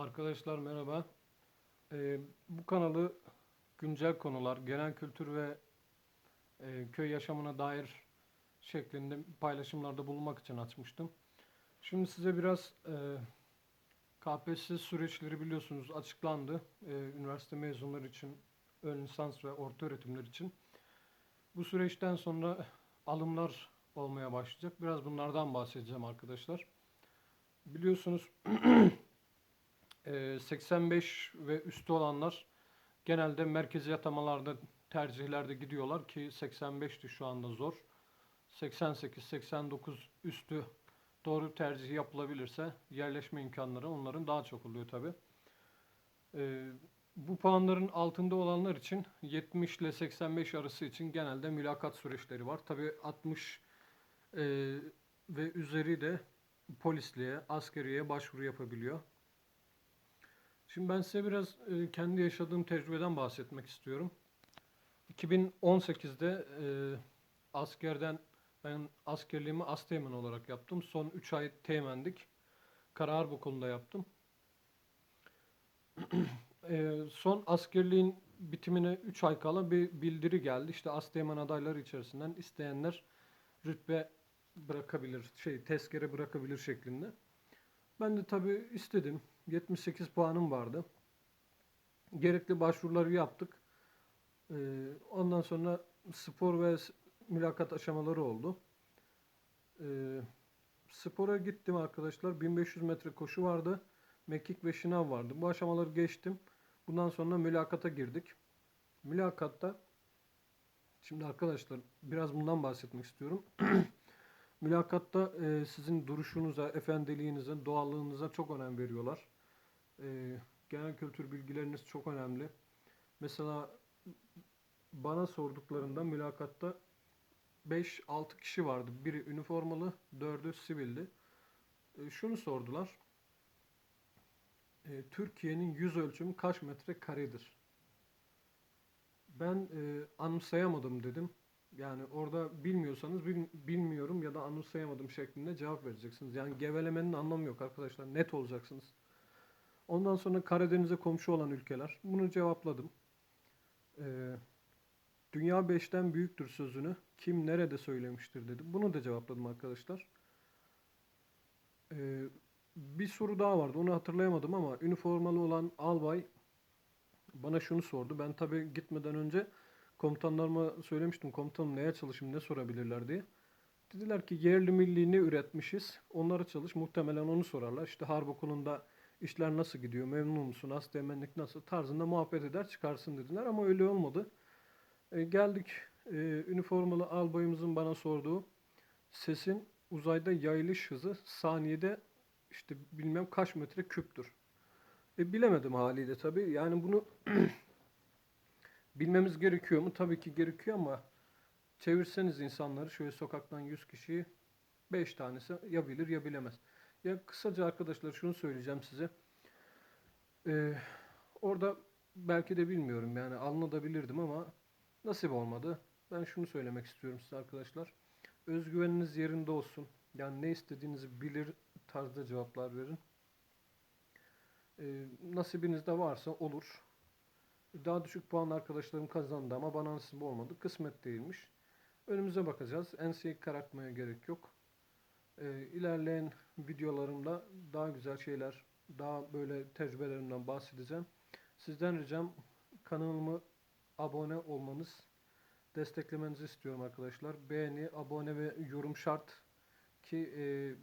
Arkadaşlar merhaba. Ee, bu kanalı güncel konular, genel kültür ve e, köy yaşamına dair şeklinde paylaşımlarda bulunmak için açmıştım. Şimdi size biraz e, KPSS süreçleri biliyorsunuz açıklandı. E, üniversite mezunları için, ön lisans ve orta öğretimler için. Bu süreçten sonra alımlar olmaya başlayacak. Biraz bunlardan bahsedeceğim arkadaşlar. Biliyorsunuz 85 ve üstü olanlar genelde merkezi atamalarda tercihlerde gidiyorlar ki 85'ti şu anda zor. 88-89 üstü doğru tercih yapılabilirse yerleşme imkanları onların daha çok oluyor tabi. bu puanların altında olanlar için 70 ile 85 arası için genelde mülakat süreçleri var. Tabi 60 e, ve üzeri de polisliğe, askeriye başvuru yapabiliyor. Şimdi ben size biraz e, kendi yaşadığım tecrübeden bahsetmek istiyorum. 2018'de e, askerden ben askerliğimi asteğmen olarak yaptım. Son 3 ay teğmendik. Karaharp konuda yaptım. e, son askerliğin bitimine 3 ay kala bir bildiri geldi. İşte asteğmen adayları içerisinden isteyenler rütbe bırakabilir, şey tezkere bırakabilir şeklinde. Ben de tabii istedim. 78 puanım vardı. Gerekli başvuruları yaptık. Ee, ondan sonra spor ve mülakat aşamaları oldu. Ee, spora gittim arkadaşlar. 1500 metre koşu vardı. Mekik ve şınav vardı. Bu aşamaları geçtim. Bundan sonra mülakata girdik. Mülakatta şimdi arkadaşlar biraz bundan bahsetmek istiyorum. Mülakatta e, sizin duruşunuza, efendiliğinize, doğallığınıza çok önem veriyorlar. E, genel kültür bilgileriniz çok önemli. Mesela bana sorduklarında mülakatta 5-6 kişi vardı. Biri üniformalı, 4'ü sivildi. E, şunu sordular. E, Türkiye'nin yüz ölçümü kaç metre karedir? Ben e, anımsayamadım dedim. Yani orada bilmiyorsanız bil, bilmiyorum ya da anımsayamadım şeklinde cevap vereceksiniz. Yani gevelemenin anlamı yok arkadaşlar. Net olacaksınız. Ondan sonra Karadeniz'e komşu olan ülkeler. Bunu cevapladım. Ee, Dünya 5'ten büyüktür sözünü kim nerede söylemiştir dedim. Bunu da cevapladım arkadaşlar. Ee, bir soru daha vardı. Onu hatırlayamadım ama üniformalı olan albay bana şunu sordu. Ben tabii gitmeden önce komutanlarıma söylemiştim. Komutanım neye çalışayım ne sorabilirler diye. Dediler ki yerli milli ne üretmişiz? Onları çalış. Muhtemelen onu sorarlar. İşte harp okulunda işler nasıl gidiyor? Memnun musun? Asteğmenlik nasıl? Tarzında muhabbet eder çıkarsın dediler ama öyle olmadı. E, geldik e, üniformalı albayımızın bana sorduğu sesin uzayda yayılış hızı saniyede işte bilmem kaç metre küptür. E, bilemedim haliyle tabii. Yani bunu Bilmemiz gerekiyor mu? Tabii ki gerekiyor ama çevirseniz insanları şöyle sokaktan 100 kişiyi 5 tanesi ya bilir ya bilemez. Ya kısaca arkadaşlar şunu söyleyeceğim size. Ee, orada belki de bilmiyorum yani alınabilirdim ama nasip olmadı. Ben şunu söylemek istiyorum size arkadaşlar. Özgüveniniz yerinde olsun. Yani ne istediğinizi bilir tarzda cevaplar verin. Ee, nasibiniz de varsa olur. Daha düşük puan arkadaşlarım kazandı ama bana nasip olmadı. Kısmet değilmiş. Önümüze bakacağız. Enseyi karartmaya gerek yok. Ee, ilerleyen videolarımda daha güzel şeyler, daha böyle tecrübelerimden bahsedeceğim. Sizden ricam kanalımı abone olmanız, desteklemenizi istiyorum arkadaşlar. Beğeni, abone ve yorum şart ki e,